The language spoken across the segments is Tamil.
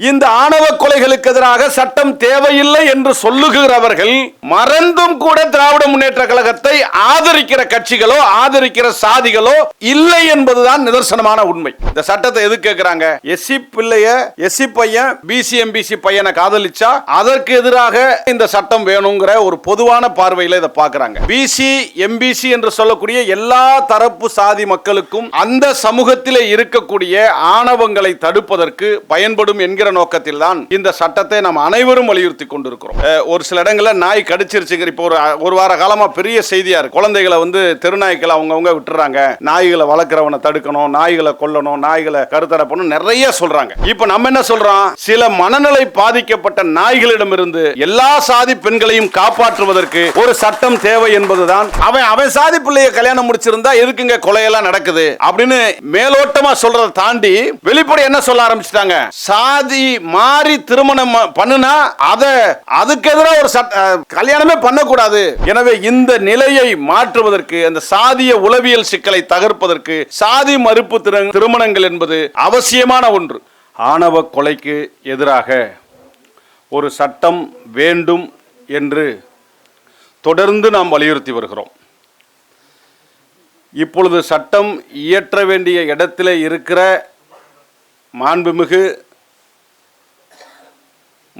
இந்த ஆணவ கொலைகளுக்கு எதிராக சட்டம் தேவையில்லை என்று சொல்லுகிறவர்கள் மறந்தும் கூட திராவிட முன்னேற்ற கழகத்தை ஆதரிக்கிற கட்சிகளோ ஆதரிக்கிற சாதிகளோ இல்லை என்பதுதான் நிதர்சனமான உண்மை. இந்த சட்டத்தை எது கேட்கிறாங்க எஸ்சி பிள்ளைய எஸ்சி பையன் பிசி எம்பிசி பையனை காதலிச்சா அதற்கு எதிராக இந்த சட்டம் வேணுங்கிற ஒரு பொதுவான பார்வையில இதை பார்க்கறாங்க பிசி எம்பிசி என்று சொல்லக்கூடிய எல்லா தரப்பு சாதி மக்களுக்கும் அந்த சமூகத்திலே இருக்கக்கூடிய ஆணவங்களை தடுப்பதற்கு பயன்படும் என்கிற நோக்கத்தில் தான் இந்த சட்டத்தை நாம் அனைவரும் வலியுறுத்தி கொண்டிருக்கிறோம். ஒரு சில இடங்களில் நாய் கடிச்சிருச்சுங்கிற இப்போ ஒரு ஒரு வார காலமா பெரிய செய்தியாக இருக்கு. குழந்தைகளை வந்து தெருநாய்க்களை அவங்கவுங்க விட்டுறாங்க. நாய்களை வளர்க்குறவனை தடுக்கணும் நாய்களை கொல்லணும் நாய்களை கருத்தரப்பணும் நிறைய சொல்றாங்க. இப்போ நம்ம என்ன சொல்றோம்? சில மனநிலை பாதிக்கப்பட்ட நாய்களிடமிருந்து எல்லா சாதி பெண்களையும் காப்பாற்றுவதற்கு ஒரு சட்டம் தேவை என்பதுதான். அவன் அவன் சாதி பிள்ளைய கல்யாணம் முடிச்சிருந்தா எதுக்குங்க கொலையெல்லாம் நடக்குது? அப்படின்னு மேலோட்டமா சொல்றதை தாண்டி வெளிப்படை என்ன சொல்ல ஆரம்பிச்சிட்டாங்க? சாதி மாறி திருமணம் பண்ணுனா அத அதுக்கு எதிராக ஒரு சட்ட கல்யாணமே பண்ணக்கூடாது. எனவே இந்த நிலையை மாற்றுவதற்கு அந்த சாதிய உளவியல் சிக்கலை தகர்ப்பதற்கு சாதி மறுப்பு திருமணங்கள் என்பது அவசியமான ஒன்று. ஆணவ கொலைக்கு எதிராக ஒரு சட்டம் வேண்டும் என்று தொடர்ந்து நாம் வலியுறுத்தி வருகிறோம். இப்பொழுது சட்டம் இயற்ற வேண்டிய இடத்திலே இருக்கிற மாண்புமிகு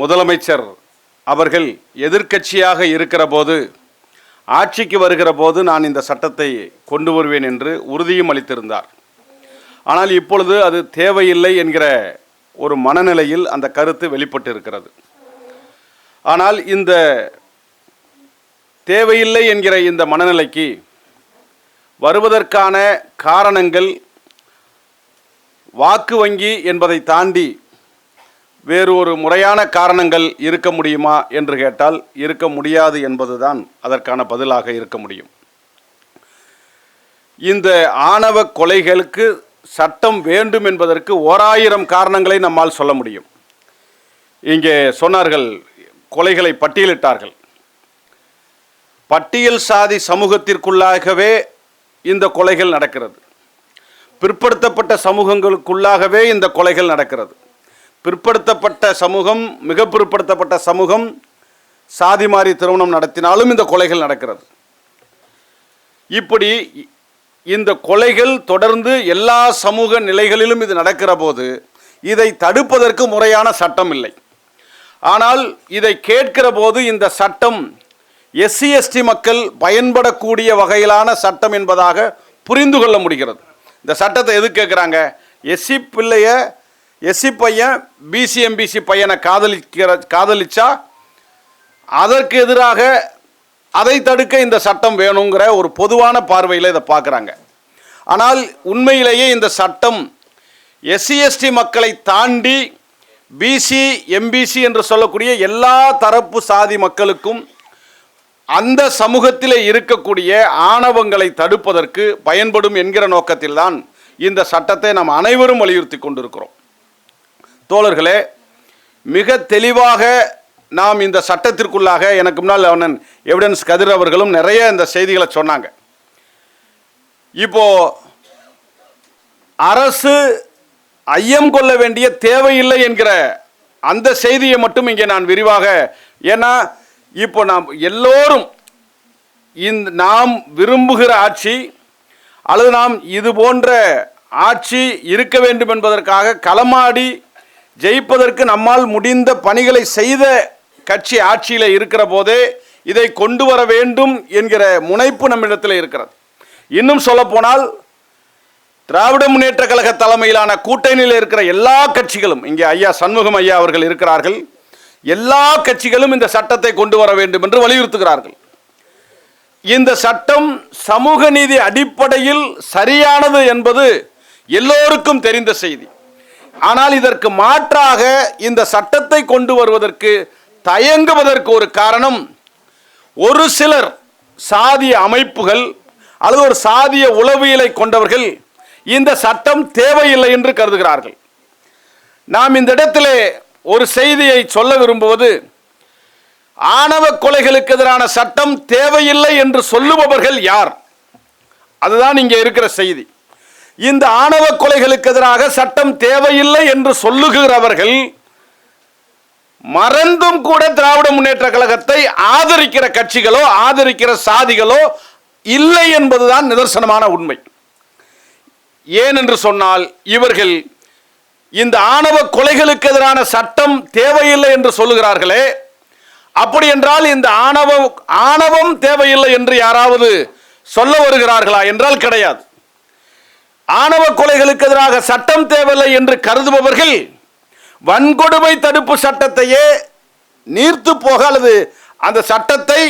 முதலமைச்சர் அவர்கள் எதிர்க்கட்சியாக இருக்கிற போது ஆட்சிக்கு வருகிற போது நான் இந்த சட்டத்தை கொண்டு வருவேன் என்று உறுதியும் அளித்திருந்தார். ஆனால் இப்பொழுது அது தேவையில்லை என்கிற ஒரு மனநிலையில் அந்த கருத்து வெளிப்பட்டு இருக்கிறது ஆனால் இந்த தேவையில்லை என்கிற இந்த மனநிலைக்கு வருவதற்கான காரணங்கள் வாக்கு வங்கி என்பதை தாண்டி வேறு ஒரு முறையான காரணங்கள் இருக்க முடியுமா என்று கேட்டால் இருக்க முடியாது என்பதுதான் அதற்கான பதிலாக இருக்க முடியும். இந்த ஆணவ கொலைகளுக்கு சட்டம் வேண்டும் என்பதற்கு ஓராயிரம் காரணங்களை நம்மால் சொல்ல முடியும். இங்கே சொன்னார்கள் கொலைகளை பட்டியலிட்டார்கள். பட்டியல் சாதி சமூகத்திற்குள்ளாகவே இந்த கொலைகள் நடக்கிறது. பிற்படுத்தப்பட்ட சமூகங்களுக்குள்ளாகவே இந்த கொலைகள் நடக்கிறது. பிற்படுத்தப்பட்ட சமூகம் மிக பிற்படுத்தப்பட்ட சமூகம் சாதி மாறி திருமணம் நடத்தினாலும் இந்த கொலைகள் நடக்கிறது. இப்படி இந்த கொலைகள் தொடர்ந்து எல்லா சமூக நிலைகளிலும் இது நடக்கிற போது இதை தடுப்பதற்கு முறையான சட்டம் இல்லை. ஆனால் இதை கேட்கிற போது இந்த சட்டம் எஸ்சி எஸ்டி மக்கள் பயன்படக்கூடிய வகையிலான சட்டம் என்பதாக புரிந்து கொள்ள முடிகிறது. இந்த சட்டத்தை எது கேட்குறாங்க? எஸ்சி பிள்ளைய எஸ்சி பையன் பிசி எம்பிசி பையனை காதலிக்கிற காதலிச்சா அதற்கு எதிராக அதை தடுக்க இந்த சட்டம் வேணுங்கிற ஒரு பொதுவான பார்வையில் இதை பார்க்குறாங்க. ஆனால் உண்மையிலேயே இந்த சட்டம் எஸ்சி எஸ்டி மக்களை தாண்டி பிசி எம்பிசி என்று சொல்லக்கூடிய எல்லா தரப்பு சாதி மக்களுக்கும் அந்த சமூகத்தில் இருக்கக்கூடிய ஆணவங்களை தடுப்பதற்கு பயன்படும் என்கிற நோக்கத்தில்தான் இந்த சட்டத்தை நாம் அனைவரும் வலியுறுத்தி கொண்டிருக்கிறோம். தோழர்களே மிக தெளிவாக நாம் இந்த சட்டத்திற்குள்ளாக எனக்கு முன்னால் அவனன் எவிடன்ஸ் கதிர் அவர்களும் நிறைய இந்த செய்திகளை சொன்னாங்க. இப்போ அரசு ஐயம் கொள்ள வேண்டிய தேவையில்லை என்கிற அந்த செய்தியை மட்டும் இங்கே நான் விரிவாக ஏன்னா இப்போ நாம் எல்லோரும் இந்த நாம் விரும்புகிற ஆட்சி அல்லது நாம் இது போன்ற ஆட்சி இருக்க வேண்டும் என்பதற்காக களமாடி ஜெயிப்பதற்கு நம்மால் முடிந்த பணிகளை செய்த கட்சி ஆட்சியில் இருக்கிற போதே இதை கொண்டு வர வேண்டும் என்கிற முனைப்பு நம்மிடத்தில் இருக்கிறது. இன்னும் சொல்லப்போனால் திராவிட முன்னேற்ற கழக தலைமையிலான கூட்டணியில் இருக்கிற எல்லா கட்சிகளும் இங்கே ஐயா சண்முகம் ஐயா அவர்கள் இருக்கிறார்கள் எல்லா கட்சிகளும் இந்த சட்டத்தை கொண்டு வர வேண்டும் என்று வலியுறுத்துகிறார்கள். இந்த சட்டம் சமூக நீதி அடிப்படையில் சரியானது என்பது எல்லோருக்கும் தெரிந்த செய்தி. ஆனால் இதற்கு மாற்றாக இந்த சட்டத்தை கொண்டு வருவதற்கு தயங்குவதற்கு ஒரு காரணம். ஒரு சிலர் சாதிய அமைப்புகள் அல்லது ஒரு சாதிய உளவியலை கொண்டவர்கள் இந்த சட்டம் தேவையில்லை என்று கருதுகிறார்கள். நாம் இந்த இடத்திலே ஒரு செய்தியை சொல்ல விரும்புவது ஆணவ கொலைகளுக்கு எதிரான சட்டம் தேவையில்லை என்று சொல்லுபவர்கள் யார்? அதுதான் இங்கே இருக்கிற செய்தி. இந்த ஆணவ கொலைகளுக்கு எதிராக சட்டம் தேவையில்லை என்று சொல்லுகிறவர்கள் மறந்தும் கூட திராவிட முன்னேற்ற கழகத்தை ஆதரிக்கிற கட்சிகளோ ஆதரிக்கிற சாதிகளோ இல்லை என்பதுதான் நிதர்சனமான உண்மை. ஏன் என்று சொன்னால் இவர்கள் இந்த ஆணவ கொலைகளுக்கு எதிரான சட்டம் தேவையில்லை என்று சொல்லுகிறார்களே அப்படி என்றால் இந்த ஆணவம் ஆணவம் தேவையில்லை என்று யாராவது சொல்ல வருகிறார்களா? என்றால் கிடையாது. ஆணவ கொலைகளுக்கு எதிராக சட்டம் தேவையில்லை என்று கருதுபவர்கள் வன்கொடுமை தடுப்பு சட்டத்தையே நீர்த்து போக அல்லது அந்த சட்டத்தை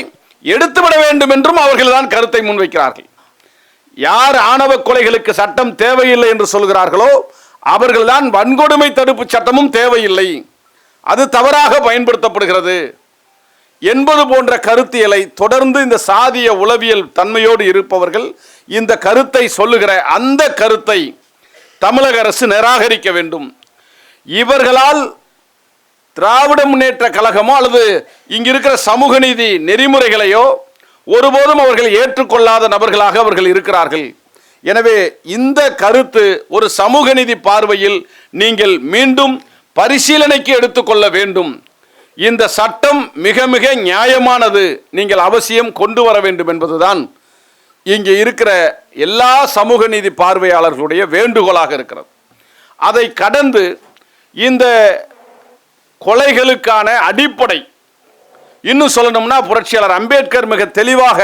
எடுத்துவிட வேண்டும் என்றும் அவர்கள் தான் கருத்தை முன்வைக்கிறார்கள். யார் ஆணவ கொலைகளுக்கு சட்டம் தேவையில்லை என்று சொல்கிறார்களோ அவர்கள்தான் வன்கொடுமை தடுப்பு சட்டமும் தேவையில்லை. அது தவறாக பயன்படுத்தப்படுகிறது. என்பது போன்ற கருத்தியலை தொடர்ந்து இந்த சாதிய உளவியல் தன்மையோடு இருப்பவர்கள் இந்த கருத்தை சொல்லுகிற அந்த கருத்தை தமிழக அரசு நிராகரிக்க வேண்டும். இவர்களால் திராவிட முன்னேற்ற கழகமோ அல்லது இங்கிருக்கிற சமூக நீதி நெறிமுறைகளையோ ஒருபோதும் அவர்கள் ஏற்றுக்கொள்ளாத நபர்களாக அவர்கள் இருக்கிறார்கள். எனவே இந்த கருத்து ஒரு சமூக நீதி பார்வையில் நீங்கள் மீண்டும் பரிசீலனைக்கு எடுத்துக்கொள்ள வேண்டும். இந்த சட்டம் மிக மிக நியாயமானது. நீங்கள் அவசியம் கொண்டு வர வேண்டும் என்பதுதான் இங்கே இருக்கிற எல்லா சமூக நீதி பார்வையாளர்களுடைய வேண்டுகோளாக இருக்கிறது. அதை கடந்து இந்த கொலைகளுக்கான அடிப்படை இன்னும் சொல்லணும்னா புரட்சியாளர் அம்பேத்கர் மிக தெளிவாக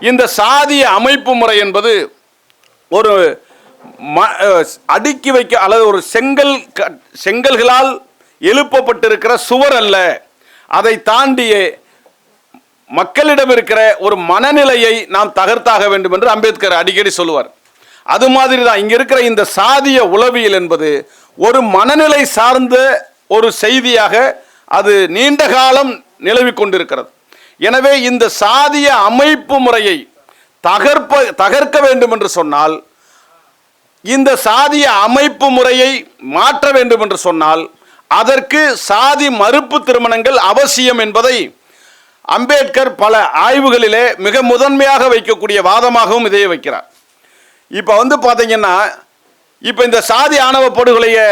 இந்த சாதிய அமைப்பு முறை என்பது ஒரு ம- அடுக்கி வைக்க அல்லது ஒரு செங்கல் க- செங்கல்களால் எழுப்பப்பட்டிருக்கிற சுவர் அல்ல. அதை தாண்டிய மக்களிடம் இருக்கிற ஒரு மனநிலையை நாம் தகர்த்தாக வேண்டும் என்று அம்பேத்கர் அடிக்கடி சொல்லுவார். அது மாதிரி தான் இங்கே இருக்கிற இந்த சாதிய உளவியல் என்பது ஒரு மனநிலை சார்ந்த ஒரு செய்தியாக அது நீண்ட காலம் நிலவிக் கொண்டிருக்கிறது. எனவே இந்த சாதிய அமைப்பு முறையை தகர்ப்ப தகர்க்க வேண்டும் என்று சொன்னால் இந்த சாதிய அமைப்பு முறையை மாற்ற வேண்டும் என்று சொன்னால் அதற்கு சாதி மறுப்பு திருமணங்கள் அவசியம் என்பதை அம்பேத்கர் பல ஆய்வுகளிலே மிக முதன்மையாக வைக்கக்கூடிய வாதமாகவும் இதையே வைக்கிறார். இப்போ வந்து பார்த்தீங்கன்னா இப்போ இந்த சாதி ஆணவ படுகொலையை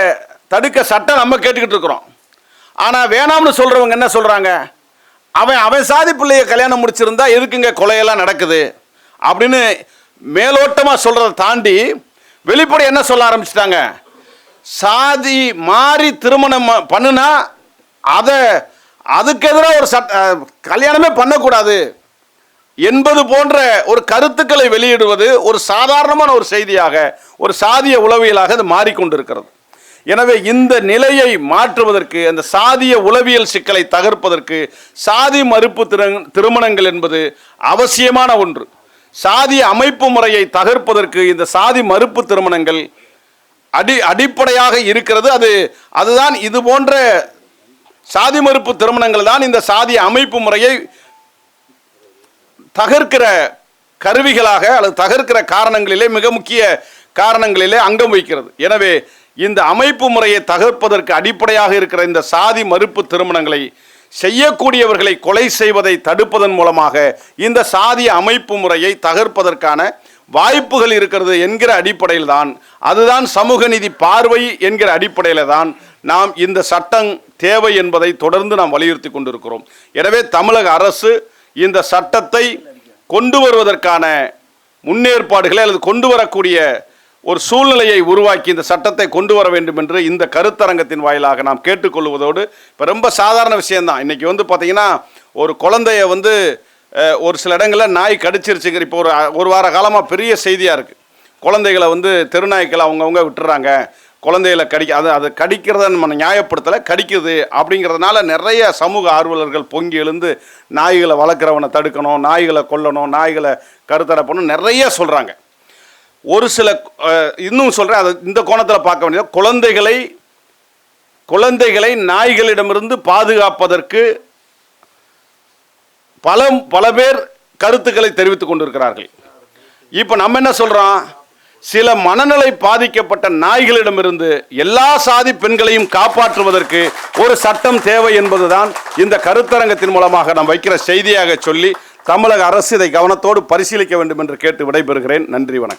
தடுக்க சட்டம் நம்ம கேட்டுக்கிட்டு இருக்கிறோம். ஆனால் வேணாம்னு சொல்கிறவங்க என்ன சொல்கிறாங்க அவன் அவன் சாதி பிள்ளைய கல்யாணம் முடிச்சிருந்தா எதுக்குங்க கொலையெல்லாம் நடக்குது? அப்படின்னு மேலோட்டமாக சொல்கிறத தாண்டி வெளிப்படை என்ன சொல்ல ஆரம்பிச்சிட்டாங்க? சாதி மாறி திருமணம் பண்ணுனா அதை அதுக்கு எதிராக ஒரு சட்ட கல்யாணமே பண்ணக்கூடாது. என்பது போன்ற ஒரு கருத்துக்களை வெளியிடுவது ஒரு சாதாரணமான ஒரு செய்தியாக ஒரு சாதிய உளவியலாக அது மாறிக்கொண்டிருக்கிறது. எனவே இந்த நிலையை மாற்றுவதற்கு அந்த சாதிய உளவியல் சிக்கலை தகர்ப்பதற்கு சாதி மறுப்பு திரு- திருமணங்கள் என்பது அவசியமான ஒன்று. சாதிய அமைப்பு முறையை தகர்ப்பதற்கு இந்த சாதி மறுப்பு திருமணங்கள் அடி அடிப்படையாக இருக்கிறது. அது அதுதான் இது போன்ற சாதி மறுப்பு திருமணங்கள் தான் இந்த சாதி அமைப்பு முறையை தகர்க்கிற கருவிகளாக அல்லது தகர்க்கிற காரணங்களிலே மிக முக்கிய காரணங்களிலே அங்கம் வைக்கிறது. எனவே இந்த அமைப்பு முறையை தகர்ப்பதற்கு அடிப்படையாக இருக்கிற இந்த சாதி மறுப்பு திருமணங்களை செய்யக்கூடியவர்களை கொலை செய்வதை தடுப்பதன் மூலமாக இந்த சாதி அமைப்பு முறையை தகர்ப்பதற்கான வாய்ப்புகள் இருக்கிறது என்கிற அடிப்படையில் தான் அதுதான் சமூக நீதி பார்வை என்கிற அடிப்படையில் தான் நாம் இந்த சட்டம் தேவை என்பதை தொடர்ந்து நாம் வலியுறுத்தி கொண்டிருக்கிறோம். எனவே தமிழக அரசு இந்த சட்டத்தை கொண்டு வருவதற்கான முன்னேற்பாடுகளை அல்லது கொண்டு வரக்கூடிய ஒரு சூழ்நிலையை உருவாக்கி இந்த சட்டத்தை கொண்டு வர வேண்டும் என்று இந்த கருத்தரங்கத்தின் வாயிலாக நாம் கேட்டுக்கொள்வதோடு இப்போ ரொம்ப சாதாரண விஷயம்தான். இன்றைக்கி வந்து பார்த்திங்கன்னா ஒரு குழந்தைய வந்து ஒரு சில இடங்களில் நாய் கடிச்சிருச்சுங்கிற இப்போ ஒரு ஒரு வார காலமாக பெரிய செய்தியாக இருக்குது குழந்தைகளை வந்து தெருநாய்க்களை அவங்கவுங்க விட்டுறாங்க. குழந்தைகளை கடிக்க அதை அதை கடிக்கிறத நம்ம நியாயப்படுத்தலை கடிக்குது அப்படிங்கிறதுனால நிறைய சமூக ஆர்வலர்கள் பொங்கி எழுந்து நாய்களை வளர்க்குறவனை தடுக்கணும் நாய்களை கொல்லணும் நாய்களை கருத்தடை பண்ணணும் நிறைய சொல்கிறாங்க ஒரு சில இன்னும் சொல்கிறேன் அதை இந்த கோணத்தில் பார்க்க வேண்டியது குழந்தைகளை குழந்தைகளை நாய்களிடமிருந்து பாதுகாப்பதற்கு பல பல பேர் கருத்துக்களை தெரிவித்துக் கொண்டிருக்கிறார்கள். இப்போ நம்ம என்ன சொல்கிறோம் சில மனநிலை பாதிக்கப்பட்ட நாய்களிடமிருந்து எல்லா சாதி பெண்களையும் காப்பாற்றுவதற்கு ஒரு சட்டம் தேவை என்பதுதான் இந்த கருத்தரங்கத்தின் மூலமாக நாம் வைக்கிற செய்தியாக சொல்லி தமிழக அரசு இதை கவனத்தோடு பரிசீலிக்க வேண்டும் என்று கேட்டு விடைபெறுகிறேன். நன்றி வணக்கம்.